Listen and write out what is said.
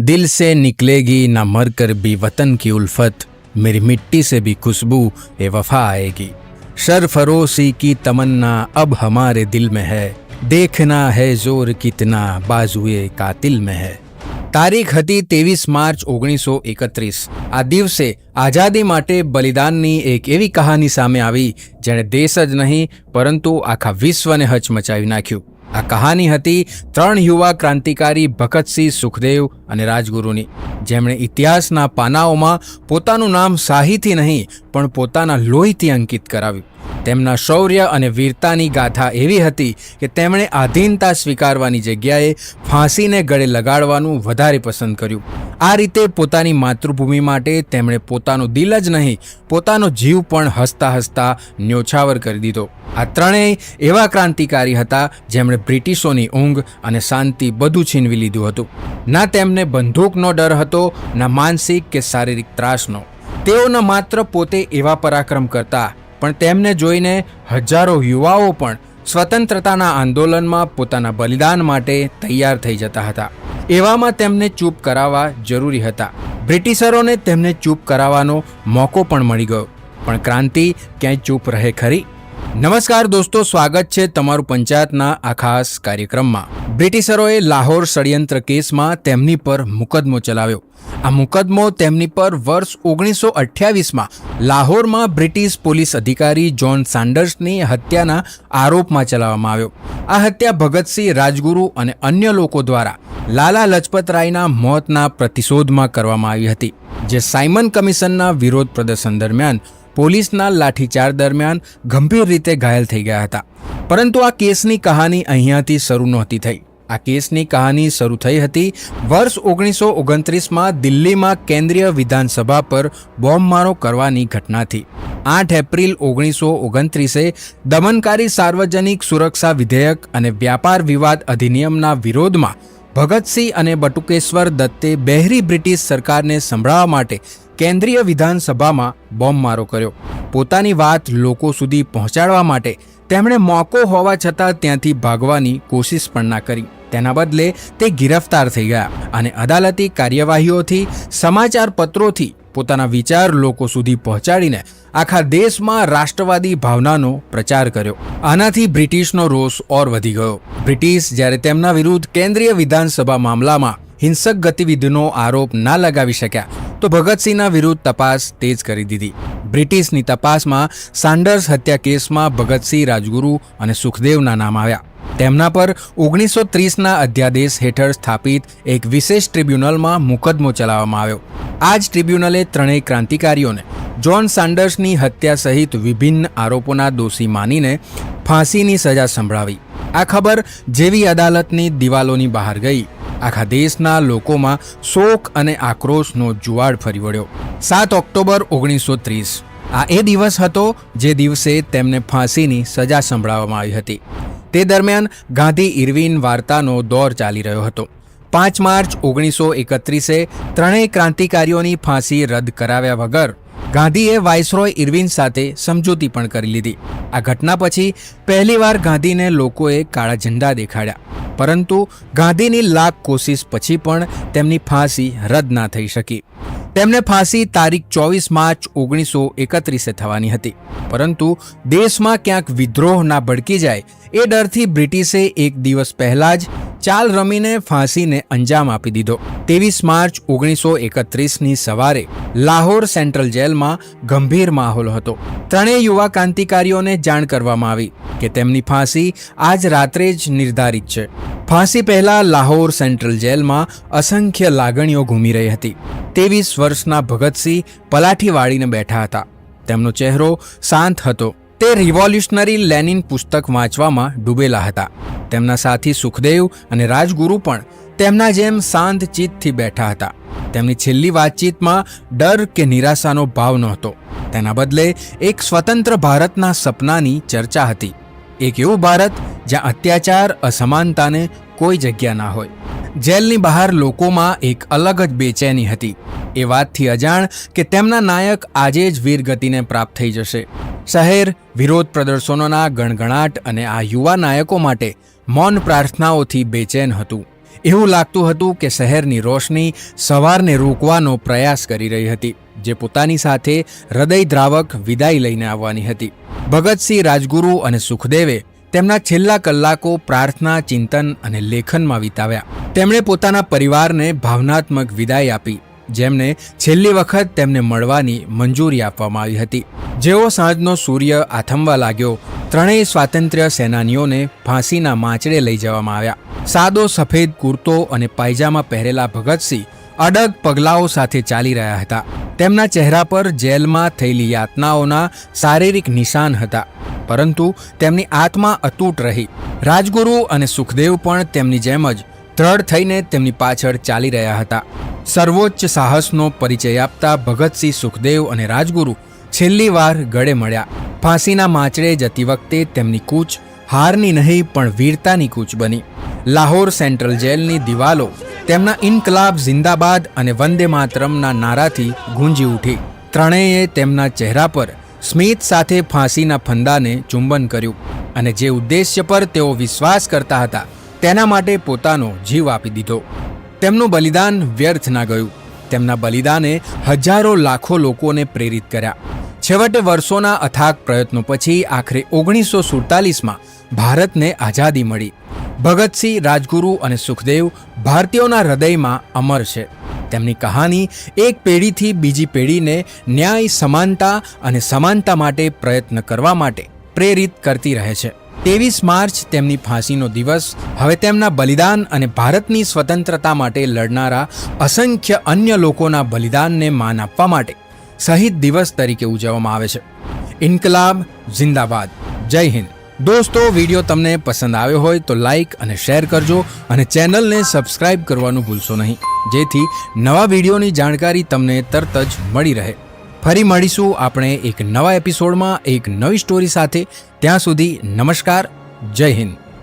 दिल से निकलेगी ना मर कर भी वतन की उल्फत मेरी मिट्टी से भी खुशबू ए वफा आएगी सरफरोशी की तमन्ना अब हमारे दिल में है देखना है जोर कितना बाजुए कातिल में है તારીખ હતી ત્રેવીસ માર્ચ ઓગણીસો એકત્રીસ આ દિવસે આઝાદી માટે બલિદાનની એક એવી કહાની સામે આવી જેણે દેશ જ નહીં પરંતુ આખા વિશ્વને હચમચાવી નાખ્યું આ કહાની હતી ત્રણ યુવા ક્રાંતિકારી ભગતસિંહ સુખદેવ અને રાજગુરુની. જેમણે ઇતિહાસના પાનાઓમાં પોતાનું નામ શાહીથી નહીં, પણ પોતાના લોહીથી અંકિત કરાવ્યું. તેમના શૌર્ય અને વીરતાની ગાથા એવી હતી કે તેમણે આધીનતા સ્વીકારવાની જગ્યાએ ફાંસીને ગળે લગાડવાનું વધારે પસંદ કર્યું. આ રીતે પોતાની માતૃભૂમિ માટે તેમણે પોતાનું દિલ જ નહીં, પોતાનો જીવ પણ હસતા હસતા ન્યોછાવર કરી દીધો. આ ત્રણેય એવા ક્રાંતિકારી હતા જેમણે બ્રિટિશોની ઊંઘ અને શાંતિ બધું છીનવી લીધું હતું. ના તેમને બંદૂકનો ડર હતો, ના માનસિક કે શારીરિક ત્રાસનો. તેઓ ન માત્ર પોતે એવા પરાક્રમ કરતા પણ તેમને જોઈને હજારો યુવાઓ પણ સ્વતંત્રતાના આંદોલનમાં પોતાના બલિદાન માટે તૈયાર થઈ જતા હતા. એવામાં તેમને ચૂપ કરાવવા જરૂરી હતા. બ્રિટિશરોને તેમને ચૂપ કરાવવાનો મોકો પણ મળી ગયો. પણ ક્રાંતિ ક્યાંય ચૂપ રહે ખરી? નમસ્કાર દોસ્તો, સ્વાગત છે તમારું પંચાયતના આ ખાસ કાર્યક્રમમાં. બ્રિટિશરોએ લાહોર ષડયંત્ર કેસમાં તેમની પર મુકદમો ચલાવ્યો. આ મુકદમો તેમની પર વર્ષ ઓગણીસો અઠ્યાવીસમાં લાહોરમાં બ્રિટિશ પોલીસ અધિકારી જ્હોન સાન્ડર્સની હત્યાના આરોપમાં ચલાવવામાં આવ્યો. આ હત્યા ભગતસિંહ રાજગુરુ અને અન્ય લોકો દ્વારા લાલા લજપતરાયના મોતના પ્રતિશોધમાં કરવામાં આવી હતી, જે સાયમન કમિશનના વિરોધ પ્રદર્શન દરમિયાન પોલીસના લાઠીચાર્જ દરમિયાન ગંભીર રીતે ઘાયલ થઈ ગયા હતા. પરંતુ આ કેસની કહાની અહીંયાથી શરૂ નહોતી થઈ. આ કેસની કહાની શરૂ થઈ હતી વર્ષ ઓગણીસો ઓગણત્રીસમાં દિલ્હીમાં કેન્દ્રીય વિધાનસભા પર બોમ્બમારો કરવાની ઘટનાથી. આઠ એપ્રિલ ઓગણીસો ઓગણત્રીસે દમનકારી સાર્વજનિક સુરક્ષા વિધેયક અને વ્યાપાર વિવાદ અધિનિયમના વિરોધમાં ભગતસિંહ અને બટુકેશ્વર દત્તે બહેરી બ્રિટિશ સરકારને સંભળાવવા માટે કેન્દ્રીય વિધાનસભામાં બોમ્બમારો કર્યો. પોતાની વાત લોકો સુધી પહોંચાડવા માટે તેમણે મોકો હોવા છતાં ત્યાંથી ભાગવાની કોશિશ પણ ના કરી. તેના બદલે તે ગિરફતાર થઈ ગયા અને અદાલતી કાર્યવાહીઓથી સમાચાર પત્રોથી પોતાના વિચાર લોકો સુધી પહોંચાડીને આખા દેશમાં રાષ્ટ્રવાદી ભાવનાનો પ્રચાર કર્યો. આનાથી બ્રિટિશનો રોષ ઓર વધી ગયો. બ્રિટિશ જ્યારે તેમના વિરુદ્ધ કેન્દ્રીય વિધાનસભા મામલામાં હિંસક ગતિવિધિનો આરોપ ના લગાવી શક્યા તો ભગતસિંહના વિરુદ્ધ તપાસ તેજ કરી દીધી. બ્રિટિશની તપાસમાં સાન્ડર્સ હત્યા કેસમાં ભગતસિંહ રાજગુરુ અને સુખદેવના નામ આવ્યા. તેમના પર ઓગણીસો ત્રીસના અધ્યાદેશ હેઠળ સ્થાપિત એક વિશેષ ટ્રિબ્યુનલમાં મુકદમો ચલાવવામાં આવ્યો. આ જ ટ્રિબ્યુનલે ત્રણેય ક્રાંતિકારીઓને જ્હોન સાન્ડર્સની હત્યા સહિત વિભિન્ન આરોપોના દોષી માનીને ફાંસીની સજા સંભળાવી. આ ખબર જેવી અદાલતની દિવાલોની બહાર ગઈ. આખા દેશના લોકોમાં શોક અને આક્રોશનો જુવાળ ફરી વળ્યો. સાત ઓક્ટોબર ઓગણીસો ત્રીસ. આ એ દિવસ હતો જે દિવસે તેમને ફાંસીની સજા સંભળાવવામાં આવી હતી. તે દરમિયાન ગાંધી ઇરવિન વાર્તાનો દોર ચાલી રહ્યો હતો. પાંચ માર્ચ ઓગણીસો એકત્રીસે ત્રણેય ક્રાંતિકારીઓની ફાંસી રદ કરાવ્યા વગર ગાંધીએ વાઇસરોય ઇરવિન સાથે સમજૂતી પણ કરી લીધી. આ ઘટના પછી પહેલીવાર ગાંધીને લોકોએ કાળા ઝંડા દેખાડ્યા. પરંતુ ગાંધીની લાખ કોશિશ પછી પણ તેમની ફાંસી રદ ના થઈ શકી. તેમને ફાંસી તારીખ ચોવીસ માર્ચ ઓગણીસો એકત્રીસે થવાની હતી. પરંતુ દેશમાં ક્યાંક વિદ્રોહ ના ભડકી જાય, એ ડરથી બ્રિટિશે એક દિવસ પહેલા જ ચાલ રમીને ફાંસીને અંજામ આપી દીધો. ત્રેવીસ માર્ચ ઓગણીસો એકત્રીસની સવારે લાહોર સેન્ટ્રલ જેલમાં ગંભીર માહોલ હતો. ત્રણેય યુવા ક્રાંતિકારીઓને જાણ કરવામાં આવી કે તેમની ફાંસી આજ રાત્રે જ નિર્ધારિત છે. ફાંસી પહેલા લાહોર સેન્ટ્રલ જેલમાં અસંખ્ય લાગણીઓ ઘૂમી રહી હતી. ત્રેવીસ વર્ષના ભગતસિંહ પલાઠી વાળીને બેઠા હતા. તેમનો ચહેરો શાંત હતો. તે રિવોલ્યુશનરી લેનિન પુસ્તક વાંચવામાં ડૂબેલા હતા. તેમના સાથી સુખદેવ અને રાજગુરુ પણ તેમના જેમ શાંત ચિત્તથી બેઠા હતા. તેમની છેલ્લી વાતચીતમાં ડર કે નિરાશાનો ભાવ નહોતો. તેના બદલે એક સ્વતંત્ર ભારતના સપનાની ચર્ચા હતી. એક એવું ભારત જ્યાં અત્યાચાર, અસમાનતાને કોઈ જગ્યા ના હોય. જેલની બહાર લોકોમાં એક અલગ જ બેચેની હતી. એ વાતથી અજાણ કે તેમના નાયક આજે જ વીરગતિને પ્રાપ્ત થઈ જશે. શહેર, વિરોધ પ્રદર્શનોના ગણગણાટ અને આ યુવા નાયકો માટે મૌન પ્રાર્થનાઓથી બેચેન હતું. એવું લાગતું હતું કે શહેરની રોશની સવારને રોકવાનો પ્રયાસ કરી રહી હતી. જે પોતાની સાથે હૃદયદ્રાવક વિદાય લઈને આવવાની હતી. ભગતસિંહ રાજગુરુ અને સુખદેવે તેમના છેલ્લા કલાકો પ્રાર્થના, ચિંતન અને લેખનમાં વિતાવ્યા. તેમણે પોતાના પરિવારને ભાવનાત્મક વિદાય આપી, જેમને છેલ્લી વખત તેમને મળવાની મંજૂરી આપવામાં આવી હતી. જેવો સાંજનો સૂર્ય આથમવા લાગ્યો, ત્રણેય સ્વાતંત્ર્ય સેનાનીઓને ફાંસીના માંચડે લઈ જવામાં આવ્યા. સાદો સફેદ કુર્તો અને પાયજામા પહેરેલા ભગતસિંહ અડગ પગલાઓ સાથે ચાલી રહ્યા હતા. તેમના ચહેરા પર જેલમાં થયેલી યાતનાઓના શારીરિક નિશાન હતા, પરંતુ તેમની આત્મા અતૂટ રહી. રાજગુરુ અને સુખદેવ પણ તેમની જેમ જ દ્રઢ થઈને તેમની પાછળ ચાલી રહ્યા હતા. સર્વોચ્ચ સાહસનો પરિચય આપતા ભગતસિંહ સુખદેવ અને રાજગુરુ છેલ્લી વાર ગળે મળ્યા. ફાંસીના માચડે જતી વખતે તેમની કૂચ હારની નહીં, પણ વીરતાની કૂચ બની. લાહોર સેન્ટ્રલ જેલની દિવાલો તેમના ઇન્કલાબ જિંદાબાદ અને વંદે માતરમના નારાથી ગુંજી ઉઠી. ત્રણેયે તેમના ચહેરા પર સ્મિત સાથે ફાંસીના ફંદાને ચુંબન કર્યું અને જે ઉદ્દેશ્ય પર તેઓ વિશ્વાસ કરતા હતા, તેના માટે પોતાનો જીવ આપી દીધો. તેમનું બલિદાન વ્યર્થ ના ગયું. તેમના બલિદાને હજારો લાખો લોકોને પ્રેરિત કર્યા. છેવટે વર્ષોના અથાગ પ્રયત્નો પછી આખરે ઓગણીસો સુડતાલીસમાં ભારતને આઝાદી મળી. ભગતસિંહ, રાજગુરુ અને સુખદેવ ભારતીયોના હૃદયમાં અમર છે. તેમની કહાની એક પેઢીથી બીજી પેઢીને ન્યાય, સમાનતા અને સમાનતા માટે પ્રયત્ન કરવા માટે પ્રેરિત કરતી રહે છે. ત્રેવીસ માર્ચ તેમની ફાંસીનો દિવસ, હવે તેમના બલિદાન અને ભારતની સ્વતંત્રતા માટે લડનારા અસંખ્ય અન્ય લોકોના બલિદાનને માન આપવા માટે શહીદ દિવસ તરીકે ઉજવવામાં આવે છે. ઇન્કલાબ, જિંદાબાદ. જય હિન્દ. દોસ્તો, વીડિયો તમને પસંદ આવ્યો હોય તો લાઈક અને શેર કરજો અને ચેનલને સબસ્ક્રાઇબ કરવાનું ભૂલશો નહીં. જેથી નવા વિડીયોની જાણકારી તમને તરત જ મળી રહે. ફરી મળીશું આપણે એક નવા એપિસોડમાં એક નવી સ્ટોરી સાથે. ત્યાં સુધી નમસ્કાર, જય હિન્દ.